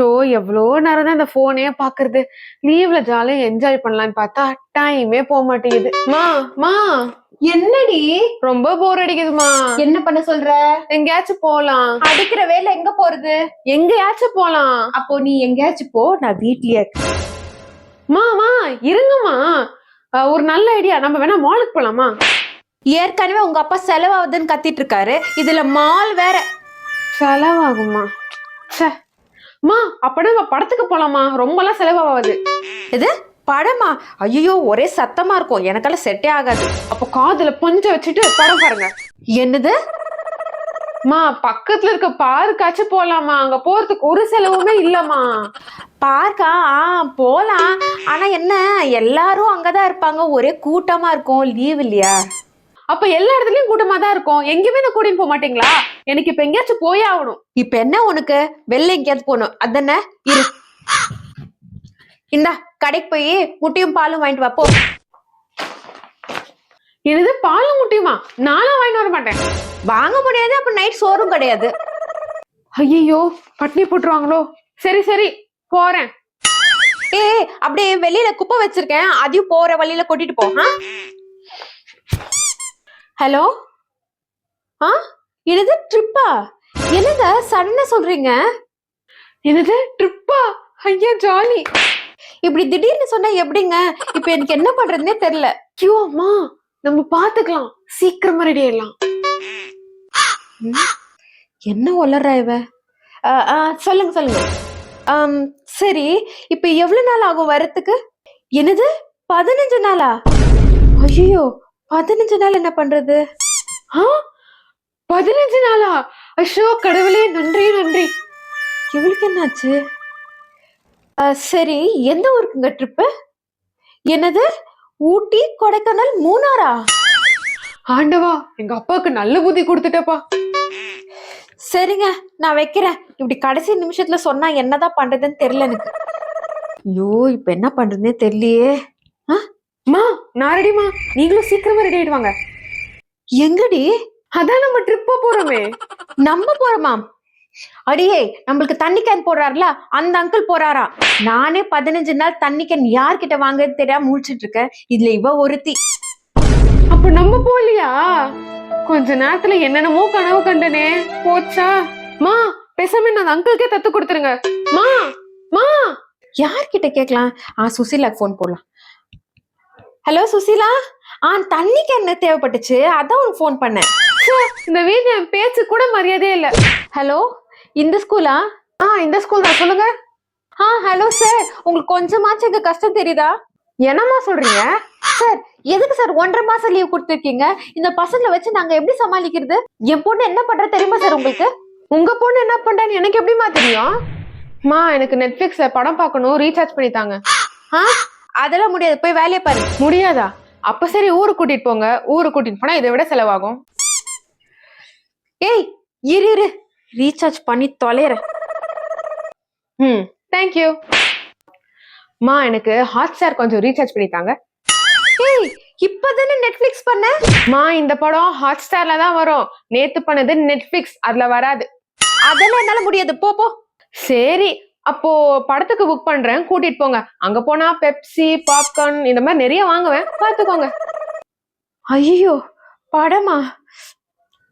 Show எவ்வளோ நேரம் தான் இந்த போனே பாக்குறது? லீவ்ல ஜாலியா என்ஜாய் பண்ணலாம்னு பார்த்தா டைமே போக மாட்டேங்குது. மா. மா. என்னடி? ரொம்ப போர் அடிக்குதுமா. என்ன பண்ண சொல்ற? எங்கேயாச்சும் போலாம். அடிக்கிற வேலை எங்க போறது? எங்கேயாச்சும் போலாம். அப்போ நீ எங்கேயாச்சும் போ நான் வீட்லயே இருக்கேன். மா மா இருங்கம்மா. ஒரு நல்ல ஐடியா நம்ம வேணா மாலுக்கு போலாமா? ஏற்கனவே உங்க அப்பா செலவாகுதுன்னு கத்திட்டு இருக்காரு. இதுல மால் வேற. செலவாகுமா? ச்சே. மா அப்படின்னா நம்ம படத்துக்கு போலாமா? ரொம்பலாம் செலவாகாது இது படமா? ஐயோ ஒரே சத்தமா இருக்கும். எனக்கெல்லாம் செட்டே ஆகாது. அப்போ காதுல பஞ்ச வச்சுட்டு படம் பாருங்க. என்னது? மா பக்கத்துல இருக்க பார்க்காச்சும் போலாமா? அங்க போறதுக்கு ஒரு செலவுமே இல்லம்மா. பார்க்கா? ஆ போலாம். ஆனா என்ன? எல்லாரும் அங்கதான் இருப்பாங்க. ஒரே கூட்டமா இருக்கும். லீவ் இல்லையா? அப்ப எல்லா இடத்துலயும் கூட்டமா தான் இருக்கும். எங்கேயுமே நான் கூட்டின்னு போக மாட்டீங்களா? எனக்கு இப்ப எங்கேயாச்சும் போயே ஆகணும். இப்ப என்ன உனக்கு? வெளில எங்கேயாவது போகணும். அதானே இரு. இந்தா கடைக்கு போய் முட்டையும் பாலும் வாங்கிட்டு வா போ. எனது பால் முட்டியுமா? நானும் வாங்கிட்டு வர மாட்டேன். வாங்க முடியாது அப்ப நைட் சோறும் கிடையாது. ஐயோ பட்னி போட்டுருவாங்களோ? சரி சரி போறேன். ஏய் அப்படியே வெளியில குப்பை வச்சிருக்கேன். அதையும் போற வழியில கொட்டிட்டு போ? ஹலோ? ஆ? என்னது ட்ரிப்பா? என்னங்க சடனா சொல்றீங்க? எனது ட்ரிப்பா? ஐயா ஜாலி. இப்படி திடீர்னு சொன்னா எப்படிங்க? இப்ப எனக்கு என்ன பண்றதுன்னே தெரியல. ஐயோ அம்மா நம்ம பாத்துக்கலாம். சீக்கிரமா ரெடி ஆயிடலாம். என்ன உளறா இவ? சொல்லுங்க சொல்லுங்க. சரி இப்ப எவ்வளவு நாள் ஆகும் வரத்துக்கு? என்னது பதினஞ்சு நாளா? ஐயோ பதினஞ்சு நாள் என்ன பண்றது? ஆ? பதினஞ்சு நாளா? ஐயோ கடவுளே நன்றி நன்றி. இவளுக்கு என்னாச்சு? சரி எந்த ஊருக்குங்க ட்ரிப்பு என்னது? ஊட்டி கொடைக்கானல் மூணாரா ஆண்டவா எங்க அப்பாவுக்கு நல்ல புத்தி கொடுத்துட்டப்பா. சரிங்க நான் வைக்கிறேன். இப்படி கடைசி நிமிஷத்துல சொன்னா என்னதான் பண்றதுன்னு தெரியல எனக்கு. ஐயோ இப்ப என்ன பண்றதுன்னே தெரியலையே. மா நான் ரெடிமா நீங்களும் சீக்கிரமா ரெடி ஆயிடுவாங்க. எங்கடி? அதான் நம்ம ட்ரிப்பா போறோமே. நம்ம போறோமா? அடியே நம்மளுக்கு தண்ணி கேன் போடுறாருல அந்த அங்கிள் போறாரா? நானே பதினஞ்சு நாள் தண்ணி கேன் யார்கிட்ட வாங்குறது தெரியாம முழிச்சிட்டு இருக்கேன். இதுல இவ ஒருத்தி. அப்ப நம்ம போலியா கொஞ்ச நேரத்துல என்னென்னமோ கனவு கண்டனே. போச்சா? மா பேசாம நான் அங்கிள்கே தத்து கொடுத்துருங்க. மா மா. யார்கிட்ட கேட்கலாம்? ஆ சுசீலாக்கு ஃபோன் போடலாம். ஹலோ சுசீலா? ஆ தண்ணி கேன் தேவைப்பட்டுச்சு? அதான் உனக்கு ஃபோன் பண்ணேன். இந்த என் பேச்சு கூட மரியாதையே இல்ல. ஹலோ இந்த ஸ்கூலா ஆ? இந்த ஸ்கூல் தான். சொல்லுங்க. ஆ ஹலோ சார் உங்களுக்கு கொஞ்சமாச்சும் எங்க கஷ்டம் தெரியுதா? என்னம்மா சொல்றீங்க? சார் எதுக்கு சார் ஒன்றரை மாசம் லீவ் கொடுத்துருக்கீங்க? இந்த பசங்களை வச்சு நாங்க எப்படி சமாளிக்கிறது? என் பொண்ணு என்ன பண்ற தெரியுமா சார் உங்களுக்கு? உங்க பொண்ணு என்ன பண்றான்னு எனக்கு எப்படிமா தெரியும்? மா எனக்கு நெட்ஃபிளிக்ஸ்ல படம் பார்க்கணும் ரீசார்ஜ் பண்ணி தாங்க. ஆ? அதெல்லாம் முடியாது. போய் வேலையை பாரு. முடியாதா? அப்ப சரி ஊருக்கு கூட்டிட்டு போங்க. ஊருக்கு கூட்டிட்டு போனா இதை விட செலவாகும். ஏய் இரு இரு. ரீசார்ஜ் பண்ணி தொலைறேன். ம் தேங்க்யூ மா எனக்கு ஹாட் ஸ்டார் கொஞ்சம் ரீசார்ஜ் பண்ணி தாங்க ஏய் இப்பதானே நெட்ஃபிளிக்ஸ் பண்ண? மா இந்த படம் ஹாட் ஸ்டார்ல தான் வரும். நேத்து பண்ணது நெட்ஃபிளிக்ஸ் அதுல வராது. அதெல்லாம் என்னால முடியாது. போ போ. சரி அப்போ படத்துக்கு புக் பண்றேன். கூட்டிட்டு போங்க. அங்க போனா பெப்சி பாப்கார்ன் இந்த மாதிரி நிறைய வாங்குவேன். பாத்துக்கோங்க ஐயோ படமா?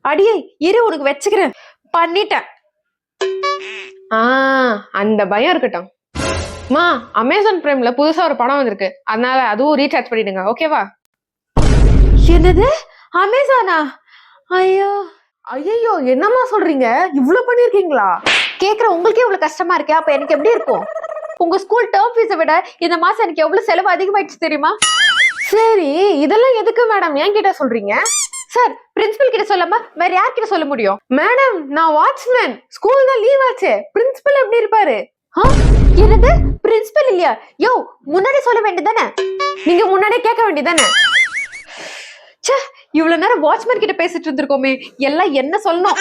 அடியே இரு உனக்கு வச்சுக்கிறேன். பண்ணிட்டேன். ஆ அந்த பயம் இருக்கட்டும். மா அமேசான் பிரைம்ல புதுசா ஒரு படம் வந்திருக்கு. அதனால அதுவும் ரீசார்ஜ் பண்ணிடுங்க. ஓகேவா என்னது? அமேசானா ஐயோ. ஐயோ என்னம்மா சொல்றீங்க? இவ்வளவு பண்ணிருக்கீங்களா கேட்குற உங்களுக்கே இவ்வளவு கஷ்டமா இருக்கே? அப்போ எனக்கு எப்படி இருக்கும்? உங்க ஸ்கூல் டேர்ம் ஃபீஸை விட இந்த மாசம் எனக்கு எவ்வளவு செலவு அதிகமாயிடுச்சு தெரியுமா? சரி இதெல்லாம் எதுக்கு மேடம் ஏன் கிட்ட சொல்றீங்க? சார் பிரின்சிபல் கிட்ட சொல்லாம வேற யார்கிட்ட சொல்ல முடியும்? மேடம் நான் வாட்ச்மேன் ஸ்கூல் தான் லீவ் ஆச்சு. பிரின்சிபல் எப்படி இருப்பாரு? ஆ? என்னது? பிரின்சிபல் இல்லையா? யோ முன்னாடி சொல்ல வேண்டியதானே நீங்க முன்னாடியே கேட்க வேண்டியதானே இவ்வளவு நேரம் வாட்ச்மேன் கிட்ட பேசிட்டு இருந்திருக்கோமே. எல்லாம் என்ன சொல்லணும்?